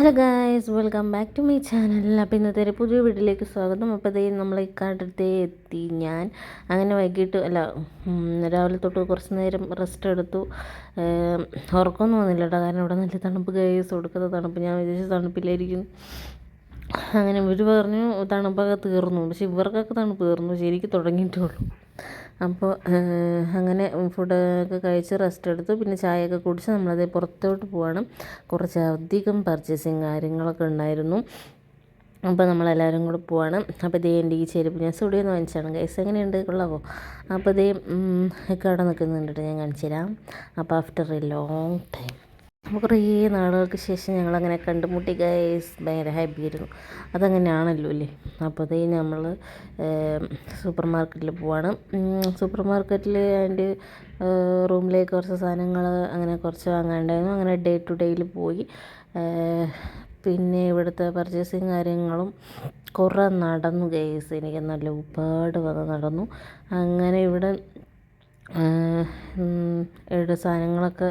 Hello guys welcome back to my channel. അപ്പോൾ ഇന്നത്തെ ഒരു പുതിയ വീട്ടിലേക്ക് സ്വാഗതം. അപ്പോൾ ഇതേ നമ്മൾ ഇക്കാടത്തെ എത്തി ഞാൻ. അങ്ങനെ വൈകിട്ട് അല്ല രാവിലെ തൊട്ട് കുറച്ച് നേരം റെസ്റ്റ് എടുത്തു. ഉറക്കമൊന്നും വന്നില്ല കേട്ടോ. കാരണം ഇവിടെ നല്ല തണുപ്പ് ഗൈസ് കൊടുക്കുന്ന തണുപ്പ്. ഞാൻ വിചാരിച്ച തണുപ്പില്ലായിരിക്കും. അങ്ങനെ ഇവർ പറഞ്ഞു തണുപ്പൊക്കെ തീർന്നു. പക്ഷെ ഇവർക്കൊക്കെ തണുപ്പ് തീർന്നു. ശരിക്കും തുടങ്ങിയിട്ടുള്ളൂ അപ്പോൾ അങ്ങനെ ഫുഡ് ഒക്കെ കഴിച്ച് റെസ്റ്റ് എടുത്തു. പിന്നെ ചായയൊക്കെ കുടിച്ച് നമ്മളത് പുറത്തോട്ട് പോവാണ്. കുറച്ച് അധികം പർച്ചേസിങ് കാര്യങ്ങളൊക്കെ ഉണ്ടായിരുന്നു. അപ്പോൾ നമ്മളെല്ലാവരും കൂടെ പോവാണ്. അപ്പോൾ ഇതേ എന്റെ ഈ ചെരുപ്പ് ഞാൻ സ്റ്റുഡിയോ നിന്ന് വാങ്ങിച്ചാണ് ഗൈസ് എങ്ങനെയുണ്ട്? കൊള്ളാവോ? അപ്പോൾ ഇതേ ഒക്കെ അവിടെ നിൽക്കുന്നുണ്ട് ഞാൻ കാണിച്ചു തരാം അപ്പോൾ ആഫ്റ്റർ എ ലോങ് ടൈം അപ്പോൾ കുറേ നാളുകൾക്ക് ശേഷം ഞങ്ങളങ്ങനെ കണ്ടുമുട്ടി ഗൈസ് ഭയങ്കര ഹാപ്പി ആയിരുന്നു. അതങ്ങനെയാണല്ലോ അല്ലേ? അപ്പോൾ അതേ നമ്മൾ സൂപ്പർ മാർക്കറ്റിൽ പോവാണ്. സൂപ്പർ മാർക്കറ്റിൽ അതിന്റെ റൂമിലേക്ക് കുറച്ച് സാധനങ്ങൾ അങ്ങനെ കുറച്ച് വാങ്ങാണ്ടായിരുന്നു. അങ്ങനെ ഡേ ടു ഡേയിൽ പോയി. പിന്നെ ഇവിടുത്തെ പർച്ചേസിങ് കാര്യങ്ങളും കുറേ നടന്നു ഗൈസ് എനിക്ക് നല്ല ഒരുപാട് വന്ന് നടന്നു. അങ്ങനെ ഇവിടെ എടുത്ത സാധനങ്ങളൊക്കെ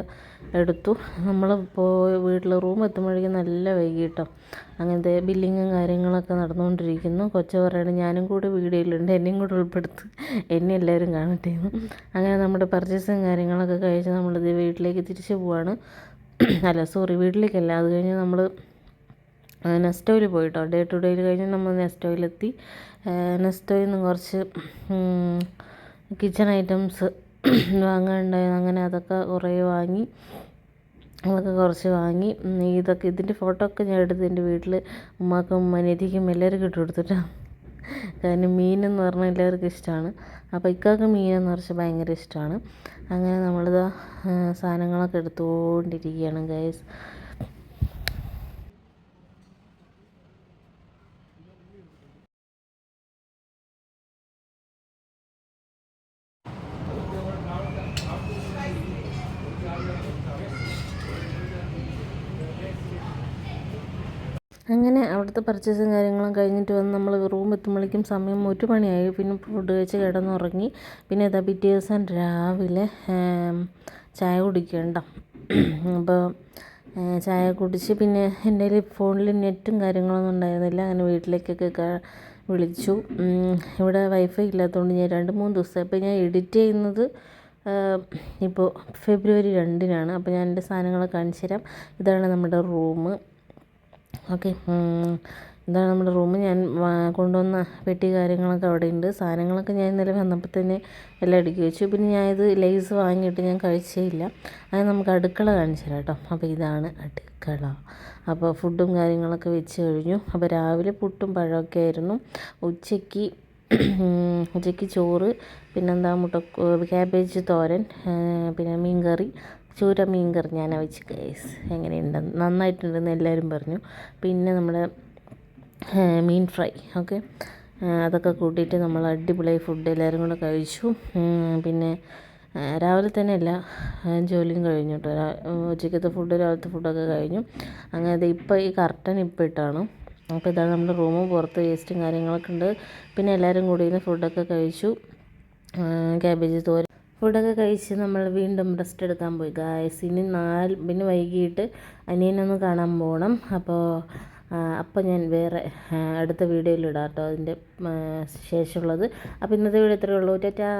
എടുത്തു. നമ്മൾ പോയി വീട്ടിൽ റൂം എത്തുമ്പോഴേക്കും നല്ല വൈകിട്ടോ. അങ്ങനത്തെ ബില്ലിങ്ങും കാര്യങ്ങളൊക്കെ നടന്നുകൊണ്ടിരിക്കുന്നു. കൊച്ചു പറയണം ഞാനും കൂടി വീഡിയോയിലുണ്ട് എന്നെയും കൂടെ ഉൾപ്പെടുത്ത്. എന്നെ എല്ലാവരും കാണട്ടെ അങ്ങനെ നമ്മുടെ പർച്ചേസും കാര്യങ്ങളൊക്കെ കഴിച്ച് നമ്മളിത് വീട്ടിലേക്ക് തിരിച്ചു പോവാണ്. അല്ല സോറി വീട്ടിലേക്കല്ല. അത് കഴിഞ്ഞ് നമ്മൾ നെസ്റ്റോയിൽ പോയിട്ടോ. ഡേ ടു ഡേയിൽ കഴിഞ്ഞ് നമ്മൾ നെസ്റ്റോയിലെത്തി നെസ്റ്റോയിൽ നിന്ന് കുറച്ച് കിച്ചൺ ഐറ്റംസ് വാങ്ങാനുണ്ടായിരുന്നു അങ്ങനെ അതൊക്കെ കുറേ വാങ്ങി അതൊക്കെ കുറച്ച് വാങ്ങി. ഇതൊക്കെ ഇതിന്റെ ഫോട്ടോ ഒക്കെ ഞാൻ എടുത്ത് എന്റെ വീട്ടിൽ ഉമ്മാക്കും അനിയത്തിക്കും എല്ലാവർക്കും ഇട്ട് കൊടുത്തിട്ടാണ് കാരണം മീനെന്ന് പറഞ്ഞാൽ എല്ലാവർക്കും ഇഷ്ടമാണ് അപ്പോൾ ഇക്കാക്ക് മീനെന്ന് പറഞ്ഞാൽ ഭയങ്കര ഇഷ്ടമാണ് അങ്ങനെ നമ്മളിതാ സാധനങ്ങളൊക്കെ എടുത്തുകൊണ്ടിരിക്കുകയാണ് ഗൈസ് അങ്ങനെ അവിടുത്തെ പർച്ചേസും കാര്യങ്ങളും കഴിഞ്ഞിട്ട് വന്ന് നമ്മൾ റൂം എത്തുമ്പോഴേക്കും സമയം ഒരു മണിയായി പിന്നെ ഫുഡ് കഴിച്ച് കിടന്നുറങ്ങി. പിന്നെ ഇതാ പിറ്റേ ദിവസം രാവിലെ ചായ കുടിക്കണ്ട അപ്പോൾ ചായ കുടിച്ച് പിന്നെ എന്റെ കയ്യിൽ ഫോണിൽ നെറ്റും കാര്യങ്ങളൊന്നും ഉണ്ടായിരുന്നില്ല. അങ്ങനെ വീട്ടിലേക്കൊക്കെ വിളിച്ചു. ഇവിടെ വൈഫൈ ഇല്ലാത്തതുകൊണ്ട് ഞാൻ രണ്ട് മൂന്ന് ദിവസം അപ്പോൾ ഞാൻ എഡിറ്റ് ചെയ്യുന്നത് ഇപ്പോൾ ഫെബ്രുവരി രണ്ടിനാണ്. അപ്പോൾ ഞാൻ എന്റെ സാധനങ്ങൾ കാണിച്ചു തരാം. ഇതാണ് നമ്മുടെ റൂം ഓക്കെ ഇതാണ് നമ്മുടെ റൂം. ഞാൻ കൊണ്ടുവന്ന പെട്ടി കാര്യങ്ങളൊക്കെ അവിടെ ഉണ്ട് സാധനങ്ങളൊക്കെ ഞാൻ ഇന്നലെ വന്നപ്പോൾ തന്നെ എല്ലാം അടുക്കി വെച്ചു. പിന്നെ ഞാൻ ഇത് ലേസ് വാങ്ങിയിട്ട് ഞാൻ കഴിച്ചേയില്ല. അത് നമുക്ക് അടുക്കള കാണിച്ചു തരാം കേട്ടോ. അപ്പോൾ ഇതാണ് അടുക്കള. അപ്പോൾ ഫുഡും കാര്യങ്ങളൊക്കെ വെച്ച് കഴിഞ്ഞു. അപ്പോൾ രാവിലെ പുട്ടും പഴമൊക്കെ ആയിരുന്നു. ഉച്ചയ്ക്ക് ഉച്ചയ്ക്ക് ചോറ് പിന്നെന്താ മുട്ട ക്യാബേജ് തോരൻ പിന്നെ മീൻ കറി ചൂര മീൻ കറി ഞാൻ വെച്ച് കേസ് എങ്ങനെയുണ്ടെന്ന് നന്നായിട്ടുണ്ടെന്ന് എല്ലാവരും പറഞ്ഞു. പിന്നെ നമ്മുടെ മീൻ ഫ്രൈ ഓക്കെ? അതൊക്കെ കൂട്ടിയിട്ട് നമ്മൾ അടിപൊളിയായി ഫുഡ് എല്ലാവരും കൂടെ കഴിച്ചു. പിന്നെ രാവിലെ തന്നെ അല്ല ജോലിയും കഴിഞ്ഞു കേട്ടോ. ഉച്ചയ്ക്കത്തെ ഫുഡ് രാവിലത്തെ ഫുഡൊക്കെ കഴിഞ്ഞു. അങ്ങനെ ഇപ്പോൾ ഈ കർട്ടൻ ഇപ്പോൾ ഇട്ടാണ്. അപ്പോൾ ഇതാണ് നമ്മുടെ റൂം പുറത്ത് വേസ്റ്റും കാര്യങ്ങളൊക്കെ ഉണ്ട്. പിന്നെ എല്ലാവരും കൂടി ഫുഡൊക്കെ കഴിച്ചു. ക്യാബേജ് തോരൻ ഫുഡൊക്കെ കഴിച്ച് നമ്മൾ വീണ്ടും റെസ്റ്റ് എടുക്കാൻ പോയി. ഗായസ് ഇനി നാല് പിന്നെ വൈകിട്ട് അനിയനൊന്ന് കാണാൻ പോകണം അപ്പോൾ അപ്പോൾ ഞാൻ വേറെ അടുത്ത വീഡിയോയിൽ ഇടാം കേട്ടോ അതിന്റെ ശേഷമുള്ളത്. അപ്പോൾ ഇന്നത്തെ വീഡിയോ ഇത്രയേ ഉള്ളൂ. ടാറ്റാ